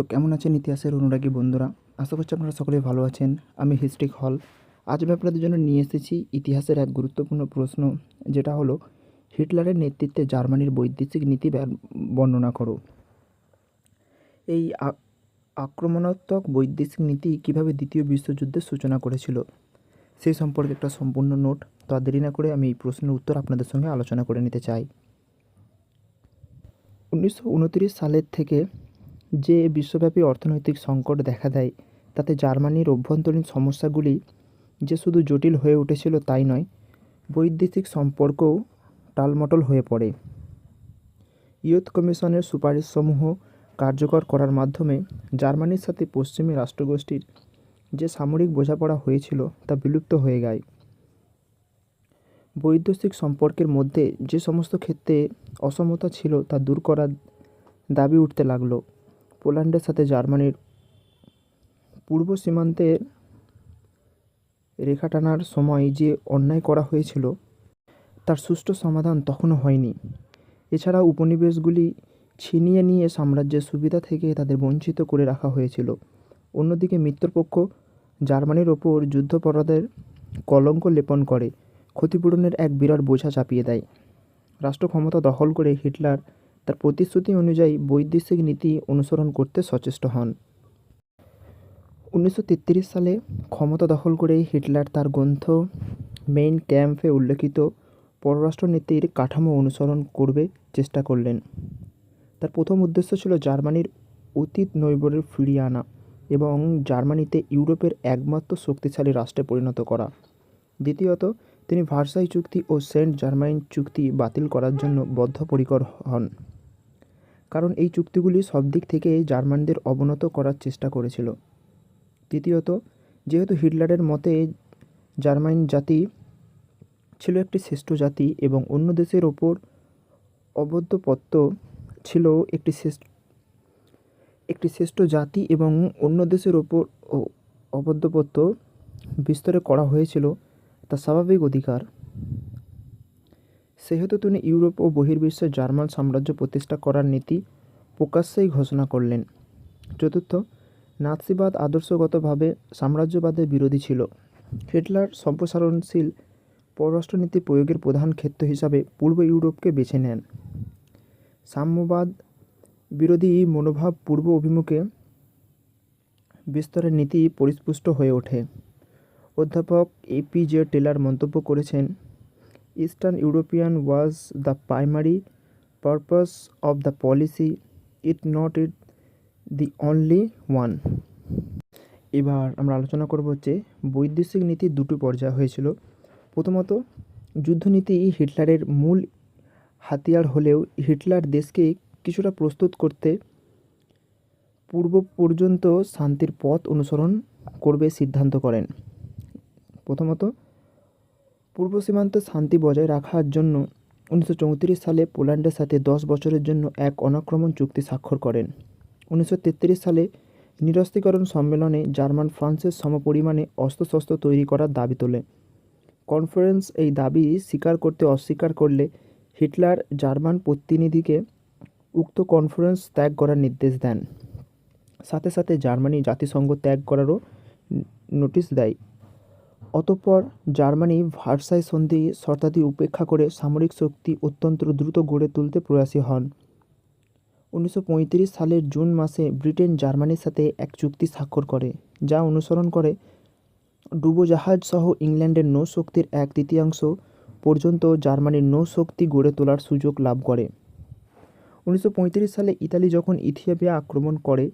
তো কেমন আছেন ইতিহাসের অনুরাগী বন্ধুরা? আশা করছি আপনারা সকলেই ভালো আছেন। আমি হিস্ট্রিক হল। আজ আমি আপনাদের জন্য নিয়ে এসেছি ইতিহাসের এক গুরুত্বপূর্ণ প্রশ্ন, যেটা হলো, হিটলারের নেতৃত্বে জার্মানির বৈদেশিক নীতি বর্ণনা করো। এই আক্রমণাত্মক বৈদেশিক নীতি কীভাবে দ্বিতীয় বিশ্বযুদ্ধের সূচনা করেছিল? সেই সম্পর্কে একটা সম্পূর্ণ নোট। তো দেরি না করে আমি এই প্রশ্নের উত্তর আপনাদের সঙ্গে আলোচনা করে নিতে চাই। উনিশশো উনত্রিশ সালের থেকে যে বিশ্বব্যাপী অর্থনৈতিক সংকট দেখা দেয়, তাতে জার্মানির অভ্যন্তরীণ সমস্যাগুলি যে শুধু জটিল হয়ে উঠেছিল তাই নয়, বৈদেশিক সম্পর্কও টালমটল হয়ে পড়ে। ইয়ুথ কমিশনের সুপারিশসমূহ কার্যকর করার মাধ্যমে জার্মানির সাথে পশ্চিমী রাষ্ট্রগোষ্ঠীর যে সামরিক বোঝাপড়া হয়েছিল তা বিলুপ্ত হয়ে যায়। বৈদেশিক সম্পর্কের মধ্যে যে সমস্ত ক্ষেত্রে অসমতা ছিল তা দূর করার দাবি উঠতে লাগল। পোল্যান্ডের সাথে জার্মানির পূর্ব সীমান্তের রেখা টানার সময় যে অন্যায় করা হয়েছিল, তার সুষ্ঠু সমাধান তখনও হয়নি। এছাড়া উপনিবেশগুলি ছিনিয়ে নিয়ে সাম্রাজ্যের সুবিধা থেকে তাদের বঞ্চিত করে রাখা হয়েছিল। অন্যদিকে মিত্রপক্ষ জার্মানির ওপর যুদ্ধপরাধের কলঙ্ক লেপন করে, ক্ষতিপূরণের এক বিরাট বোঝা চাপিয়ে দেয়। রাষ্ট্র ক্ষমতা দখল করে হিটলার তার প্রতিশ্রুতি অনুযায়ী বৈদেশিক নীতি অনুসরণ করতে সচেষ্ট হন। উনিশশো তেত্রিশ সালে ক্ষমতা দখল করে হিটলার তার গ্রন্থ মেইন ক্যাম্পে উল্লেখিত পররাষ্ট্রনীতির কাঠামো অনুসরণ করবে চেষ্টা করলেন। তার প্রথম উদ্দেশ্য ছিল জার্মানির অতীত নৈবরে ফিরিয়ে আনা এবং জার্মানিতে ইউরোপের একমাত্র শক্তিশালী রাষ্ট্রে পরিণত করা। দ্বিতীয়ত, তিনি ভার্সাই চুক্তি ও সেন্ট জার্মাইন চুক্তি বাতিল করার জন্য বদ্ধপরিকর হন। কারণ এই চুক্তিগুলি সব দিক থেকে জার্মানদের অবনত করার চেষ্টা করেছিল। তৃতীয়ত যেহেতু হিটলারের মতে জার্মান জাতি ছিল একটি শ্রেষ্ঠ জাতি এবং অন্য দেশের ওপর অবদ্ধপত্য ছিল একটি শ্রেষ্ঠ একটি শ্রেষ্ঠ জাতি এবং অন্য দেশের ওপর অবদ্ধপত্য বিস্তারে করা হয়েছিল, তা স্বাভাবিক অধিকার। সেহেতু তিনি ইউরোপ ও বহির্বিশ্বে জার্মান সাম্রাজ্য প্রতিষ্ঠা করার নীতি প্রকাশ্যেই ঘোষণা করলেন। চতুর্থ, নাৎসিবাদ আদর্শগতভাবে সাম্রাজ্যবাদের বিরোধী ছিল। হিটলার সম্প্রসারণশীল পররাষ্ট্রনীতি প্রয়োগের প্রধান ক্ষেত্র হিসাবে পূর্ব ইউরোপকে বেছে নেন। সাম্যবাদ বিরোধী এই মনোভাব পূর্ব অভিমুখে বিস্তারের নীতি পরিস্পুষ্ট হয়ে ওঠে। অধ্যাপক এপি জে টেলার মন্তব্য করেছেন Eastern European was the primary purpose of the policy it not it the only one এবার আমরা আলোচনা করব হচ্ছে বৈদেশিক নীতি দুটো পর্যায় হয়েছিল। প্রথমত, যুদ্ধনীতি হিটলারের মূল হাতিয়ার হলেও হিটলার দেশকে কিছুটা প্রস্তুত করতে পূর্ব পর্যন্ত শান্তির পথ অনুসরণ করবে সিদ্ধান্ত করেন। প্রথমত পূর্ব সীমান্তে শান্তি বজায় রাখার জন্য উনিশশো চৌত্রিশ সালে পোল্যান্ডের সাথে দশ বছরের জন্য এক অনাক্রমণ চুক্তি স্বাক্ষর করেন। উনিশশো তেত্রিশ সালে নিরস্ত্রীকরণ সম্মেলনে জার্মান ফ্রান্সের সমপরিমাণে অস্ত্রশস্ত্র তৈরি করার দাবি তোলে। কনফারেন্স এই দাবি স্বীকার করতে অস্বীকার করলে হিটলার জার্মান প্রতিনিধিকে উক্ত কনফারেন্স ত্যাগ করার নির্দেশ দেন। সাথে সাথে জার্মানি জাতিসংঘ ত্যাগ করারও নোটিশ দেয়। অতঃপর জার্মানি ভার্সাই সন্ধি শর্তাদি উপেক্ষা করে সামরিক শক্তি অত্যন্ত দ্রুত গড়ে তুলতে প্রয়াসী হন। উনিশশো পঁয়ত্রিশ সালের জুন মাসে ব্রিটেন জার্মানির সাথে এক চুক্তি স্বাক্ষর করে, যা অনুসরণ করে ডুবোজাহাজ সহ ইংল্যান্ডের নৌশক্তির এক তৃতীয়াংশ পর্যন্ত জার্মানির নৌশক্তি গড়ে তোলার সুযোগ লাভ করে। উনিশশো পঁয়ত্রিশ সালে ইতালি যখন ইথিওপিয়া আক্রমণ করে,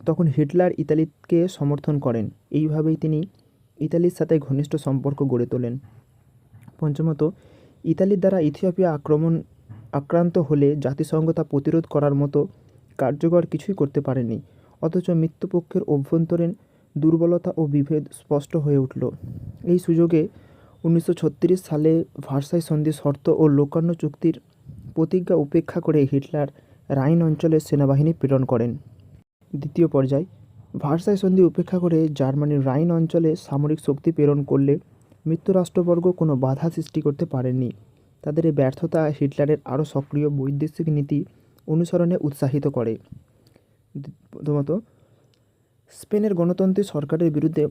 তখন হিটলার ইতালিকে সমর্থন করেন। এইভাবেই তিনি ইতালির সাথে ঘনিষ্ঠ সম্পর্ক গড়ে তোলেন। পঞ্চমত, ইতালির দ্বারা ইথিওপিয়া আক্রমণ আক্রান্ত হলে জাতিসংঘ তা প্রতিরোধ করার মতো কার্যকর কিছুই করতে পারেনি, অথচ মৃত্যুপক্ষের অভ্যন্তরীণ দুর্বলতা ও বিভেদ স্পষ্ট হয়ে উঠল। এই সুযোগে উনিশশো ছত্রিশ সালে ভার্সাই সন্ধি শর্ত ও লোকান্য চুক্তির প্রতিজ্ঞা উপেক্ষা করে হিটলার রাইন অঞ্চলে সেনাবাহিনী প্রেরণ করেন। দ্বিতীয় পর্যায় ভার্সাই সন্ধি উপেক্ষা করে জার্মানির রাইন অঞ্চলে সামরিক শক্তি প্রেরণ করলে মিত্ররাষ্ট্রবর্গ কোনো বাধা সৃষ্টি করতে পারেনি তাদের এই ব্যর্থতা হিটলারের আরও সক্রিয় বৈদেশিক নীতি অনুসরণে উৎসাহিত করে। প্রথমত, স্পেনের গণতন্ত্রী সরকারের বিরুদ্ধে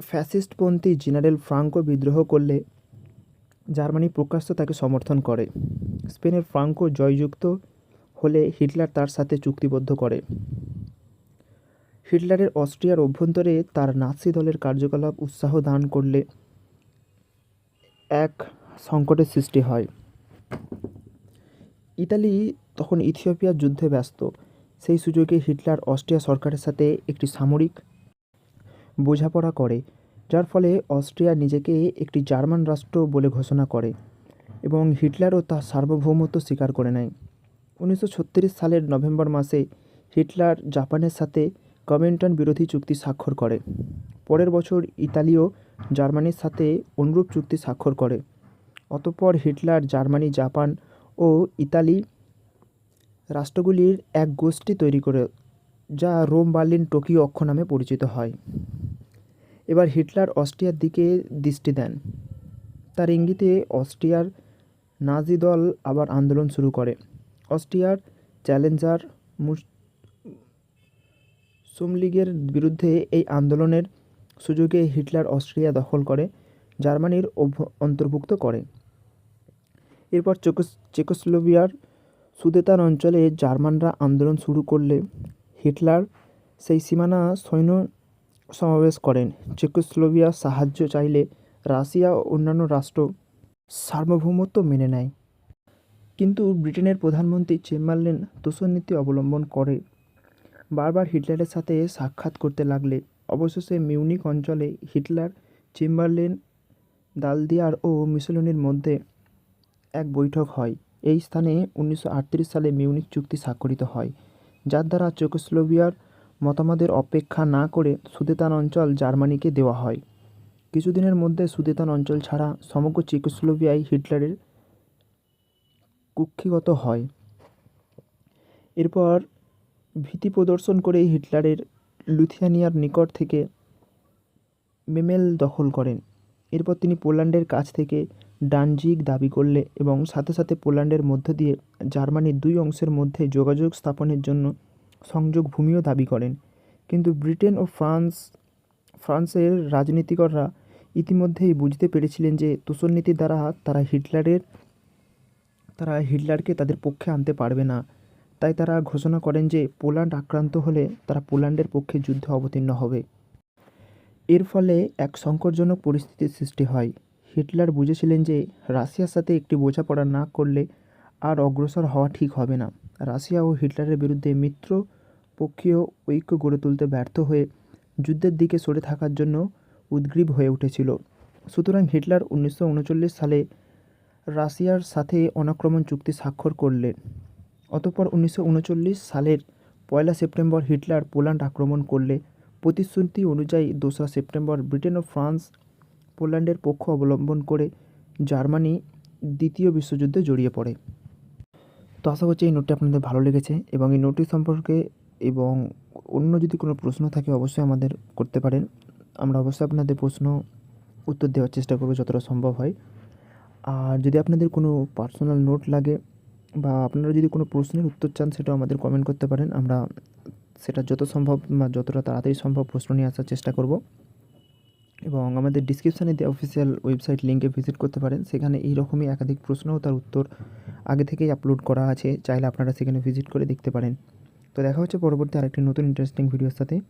ফ্যাসিস্টপন্থী জেনারেল ফ্রাঙ্কো বিদ্রোহ করলে জার্মানি প্রকাশ্য তাকে সমর্থন করে। স্পেনের ফ্রাঙ্কো জয়যুক্ত হলে হিটলার তার সাথে চুক্তিবদ্ধ করে। হিটলারের অস্ট্রিয়ার অভ্যন্তরে তার নাৎসি দলের কার্যকলাপ উৎসাহ দান করলে এক সংকটের সৃষ্টি হয়। ইতালি তখন ইথিওপিয়ার যুদ্ধে ব্যস্ত। সেই সুযোগে হিটলার অস্ট্রিয়া সরকারের সাথে একটি সামরিক বোঝাপড়া করে, যার ফলে অস্ট্রিয়া নিজেকে একটি জার্মান রাষ্ট্র বলে ঘোষণা করে এবং হিটলারও তার সার্বভৌমত্ব স্বীকার করে নেয়। উনিশশো ছত্রিশ সালের নভেম্বর মাসে হিটলার জাপানের সাথে কমেন্টন বিরোধী চুক্তি স্বাক্ষর করে। পরের বছর ইতালিও জার্মানির সাথে অনুরূপ চুক্তি স্বাক্ষর করে। অতঃপর হিটলার জার্মানি, জাপান ও ইতালি রাষ্ট্রগুলির এক গোষ্ঠী তৈরি করে, যা রোম, বার্লিন, টোকিও অক্ষ নামে পরিচিত হয়। এবার হিটলার অস্ট্রিয়ার দিকে দৃষ্টি দেন। তার ইঙ্গিতে অস্ট্রিয়ার নাজি দল আবার আন্দোলন শুরু করে। অস্ট্রিয়ার চ্যালেঞ্জার মুসলিগের বিরুদ্ধে এই আন্দোলনের সুযোগে হিটলার অস্ট্রিয়া দখল করে, জার্মানির অন্তর্ভুক্ত করে। এরপর চেকোস, চেকোস্লোভিয়ার সুদেতান অঞ্চলে জার্মানরা আন্দোলন শুরু করলে হিটলার সেই সীমানা সৈন্য সমাবেশ করেন। চেকোস্লোভিয়া সাহায্য চাইলে রাশিয়া ও অন্যান্য রাষ্ট্র সার্বভৌমত্ব মেনে নেয়। কিন্তু ব্রিটেনের প্রধানমন্ত্রী চেম্বারলেন তোষণনীতি অবলম্বন করে। বারবার হিটলারের সাথে সাক্ষাৎ করতে লাগলে। অবশেষে মিউনিক অঞ্চলে হিটলার, চেম্বারলেন, দালদিয়ার ও মিসেলনির মধ্যে এক বৈঠক হয়। এই স্থানে উনিশশো আটত্রিশ সালে মিউনিক চুক্তি স্বাক্ষরিত হয়, যার দ্বারা চেকোস্লোভিয়ার মতামতের অপেক্ষা না করে সুদেতান অঞ্চল জার্মানিকে দেওয়া হয়। কিছুদিনের মধ্যে সুদেতান অঞ্চল ছাড়া সমগ্র চেকোস্লোভিয়ায় হিটলারের কুক্ষিগত হয়। এরপর ভীতি প্রদর্শন করে হিটলারের লুথিয়ানিয়ার নিকট থেকে মেমেল দখল করেন। এরপর তিনি পোল্যান্ডের কাছ থেকে ডানজিগ দাবি করলে এবং সাথে সাথে পোল্যান্ডের মধ্য দিয়ে জার্মানির দুই অংশের মধ্যে যোগাযোগ স্থাপনের জন্য সংযোগ ভূমিও দাবি করেন। কিন্তু ব্রিটেন ও ফ্রান্স, ফ্রান্সের রাজনীতিকররা ইতিমধ্যেই বুঝতে পেরেছিলেন যে তোষণনীতি দ্বারা তারা হিটলারের, তারা হিটলারকে তাদের পক্ষে আনতে পারবে না। তাই তারা ঘোষণা করেন যে পোল্যান্ড আক্রান্ত হলে তারা পোল্যান্ডের পক্ষে যুদ্ধে অবতীর্ণ হবে। এর ফলে এক সংকটজনক পরিস্থিতির সৃষ্টি হয়। হিটলার বুঝেছিলেন যে রাশিয়ার সাথে একটি বোঝাপড়া না করলে আর অগ্রসর হওয়া ঠিক হবে না। রাশিয়া ও হিটলারের বিরুদ্ধে মিত্র পক্ষীয় ঐক্য গড়ে তুলতে ব্যর্থ হয়ে যুদ্ধের দিকে সরে থাকার জন্য উদ্গ্রীব হয়ে উঠেছিল। সুতরাং হিটলার উনিশশো উনচল্লিশ সালে রাশিয়ার সাথে অনাক্রমণ চুক্তি স্বাক্ষর করলেন। অতঃপর উনিশশো উনচল্লিশ সালের পয়লা সেপ্টেম্বর হিটলার পোল্যান্ড আক্রমণ করলে প্রতিশ্রুতি অনুযায়ী দোসরা সেপ্টেম্বর ব্রিটেন ও ফ্রান্স পোল্যান্ডের পক্ষ অবলম্বন করে জার্মানি দ্বিতীয় বিশ্বযুদ্ধে জড়িয়ে পড়ে। তো আশা করছি এই নোটটি আপনাদের ভালো লেগেছে এবং এই নোটটি সম্পর্কে এবং অন্য যদি কোনো প্রশ্ন থাকে অবশ্যই আমাদের করতে পারেন। আমরা অবশ্যই আপনাদের প্রশ্ন, উত্তর দেওয়ার চেষ্টা করব যতটা সম্ভব হয়। আর যদি আপনাদের কোনো পার্সোনাল নোট লাগে বা আপনারা যদি কোনো প্রশ্নের উত্তর চান, সেটাও আমাদের কমেন্ট করতে পারেন। আমরা সেটা যত সম্ভব বা যতটা তাড়াতাড়ি সম্ভব প্রশ্ন নিয়ে আসার চেষ্টা করব। এবং আমাদের ডিসক্রিপশানে দেওয়া অফিসিয়াল ওয়েবসাইট লিঙ্কে ভিজিট করতে পারেন। সেখানে এই রকমই একাধিক প্রশ্ন ও তার উত্তর আগে থেকেই আপলোড করা আছে। চাইলে আপনারা সেখানে ভিজিট করে দেখতে পারেন। তো দেখা হচ্ছে পরবর্তী আরেকটি নতুন ইন্টারেস্টিং ভিডিওর সাথে।